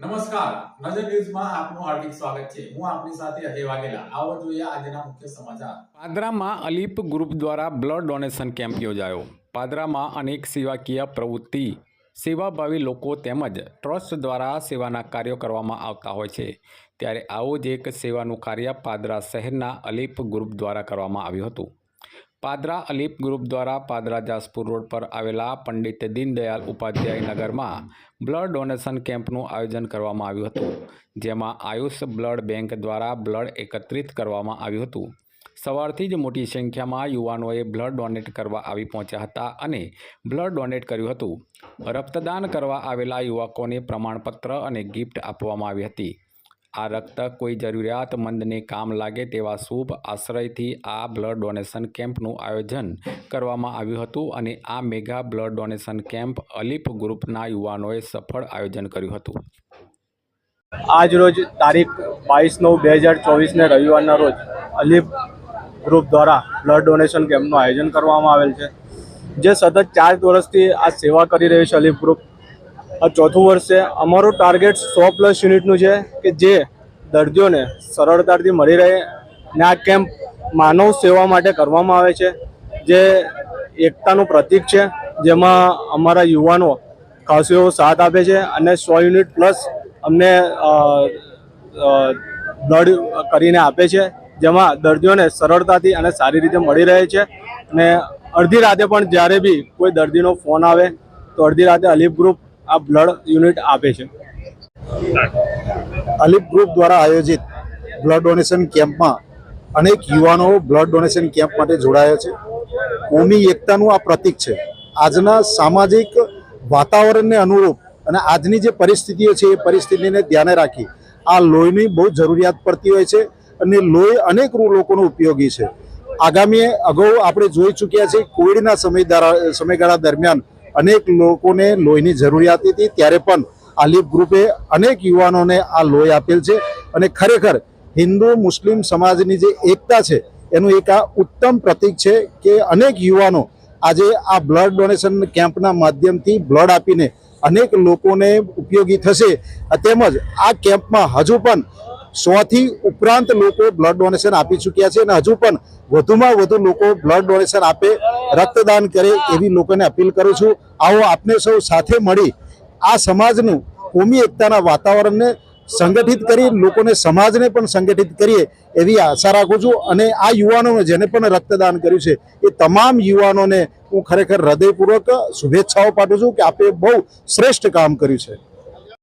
નમસ્કાર. નજર ન્યૂઝમાં આપનું હાર્દિક સ્વાગત છે. હું આપની સાથે અજય વાઘેલા. આવો જોઈએ આજના મુખ્ય સમાચાર. પાદરામાં અલીપ ગ્રુપ દ્વારા બ્લડ ડોનેશન કેમ્પ યોજાયો. પાદરામાં અનેક સેવાકીય પ્રવૃત્તિ, સેવાભાવી લોકો તેમજ ટ્રસ્ટ દ્વારા સેવાના કાર્યો કરવામાં આવતા હોય છે. ત્યારે આવો જ એક સેવાનું કાર્ય પાદરા શહેરના અલીપ ગ્રુપ દ્વારા કરવામાં આવ્યું હતું. પાદરા અલીપ ગ્રુપ દ્વારા પાદરા જાસપુર રોડ પર આવેલા પંડિત દીનદયાલ ઉપાધ્યાય નગરમાં બ્લડ ડોનેશન કેમ્પનું આયોજન કરવામાં આવ્યું હતું, જેમાં આયુષ બ્લડ બેંક દ્વારા બ્લડ એકત્રિત કરવામાં આવ્યું હતું. સવારથી જ મોટી સંખ્યામાં યુવાનોએ બ્લડ ડોનેટ કરવા આવી પહોંચ્યા હતા અને બ્લડ ડોનેટ કર્યું હતું. રક્તદાન કરવા આવેલા યુવકોને પ્રમાણપત્ર અને ગિફ્ટ આપવામાં આવી હતી. આ રક્ત કોઈ જરૂરિયાતમંદને કામ લાગે તેવા શુભ આશ્રયથી આ બ્લડ ડોનેશન કેમ્પનું આયોજન કરવામાં આવ્યું હતું અને આ mega blood donation camp Alip ગ્રુપના યુવાનોએ સફળ આયોજન કર્યું હતું. આજ રોજ તારીખ બાવીસ નવ બે હજાર ચોવીસને રવિવારના રોજ અલીફ ગ્રુપ દ્વારા બ્લડ ડોનેશન કેમ્પનું આયોજન કરવામાં આવેલ છે. જે સતત ચાર વર્ષથી આ સેવા કરી રહ્યું છે અલીફ ગ્રુપ. આ ચોથું વર્ષ છે. અમારું ટાર્ગેટ સો પ્લસ યુનિટનું છે કે જે દર્દીઓને સરળતાથી મળી રહે ને આ કેમ્પ માનવ સેવા માટે કરવામાં આવે છે. જે એકતાનું પ્રતીક છે. જેમાં અમારા યુવાનો ખાસો એવો સાથ આપે છે અને સો યુનિટ પ્લસ અમને બ્લડ કરીને આપે છે. જેમાં દર્દીઓને સરળતાથી અને સારી રીતે મળી રહે છે. અને અડધી રાતે પણ જ્યારે બી કોઈ દર્દીનો ફોન આવે, તો અડધી રાતે અલીફ ગ્રુપ આ બ્લડ યુનિટ આપે છે. અલીપ ગ્રુપ દ્વારા આયોજિત બ્લડ ડોનેશન કેમ્પમાં અનેક યુવાનો બ્લડ ડોનેશન કેમ્પ માટે જોડાયા છે. કોમી એકતાનું આ પ્રતીક છે. આજના સામાજિક વાતાવરણને અનુરૂપ અને આજની જે પરિસ્થિતિઓ છે, એ પરિસ્થિતિને ધ્યાને રાખી આ લોહીની બહુ જરૂરિયાત પડતી હોય છે અને લોહી અનેક લોકોનો ઉપયોગી છે. આગામી અગાઉ આપણે જોઈ ચૂક્યા છે કોવિડના સમય સમયગાળા દરમિયાન અનેક લોકોને લોહીની જરૂરિયાત હતી ત્યારે પણ આલિફ ગ્રુપે અનેક યુવાનોને આ લોહી આપેલ છે અને ખરેખર હિન્દુ મુસ્લિમ સમાજની જે એકતા છે, એનું એક આ ઉત્તમ પ્રતીક છે કે અનેક યુવાનો આજે આ બ્લડ ડોનેશન કેમ્પના માધ્યમથી બ્લડ આપીને અનેક લોકોને ઉપયોગી થશે. તેમજ આ કેમ્પમાં હજુ પણ સોથી ઉપરાંત લોકો બ્લડ ડોનેશન આપી ચૂક્યા છે અને હજુ પણ વધુમાં વધુ લોકો બ્લડ ડોનેશન આપે રક્તદાન કરે એવી લોકોને અપીલ કરું છું. આવો આપને સૌ સાથે મળી આ સમાજનું કોમી એકતાના વાતાવરણને સંગઠિત કરી લોકોને સમાજને પણ સંગઠિત કરીએ એવી આશા રાખું છું. અને આ યુવાનોને જેને પણ રક્તદાન કર્યું છે એ તમામ યુવાનોને હું ખરેખર હૃદયપૂર્વક શુભેચ્છાઓ પાઠવું છું કે આપે બહુ શ્રેષ્ઠ કામ કર્યું છે.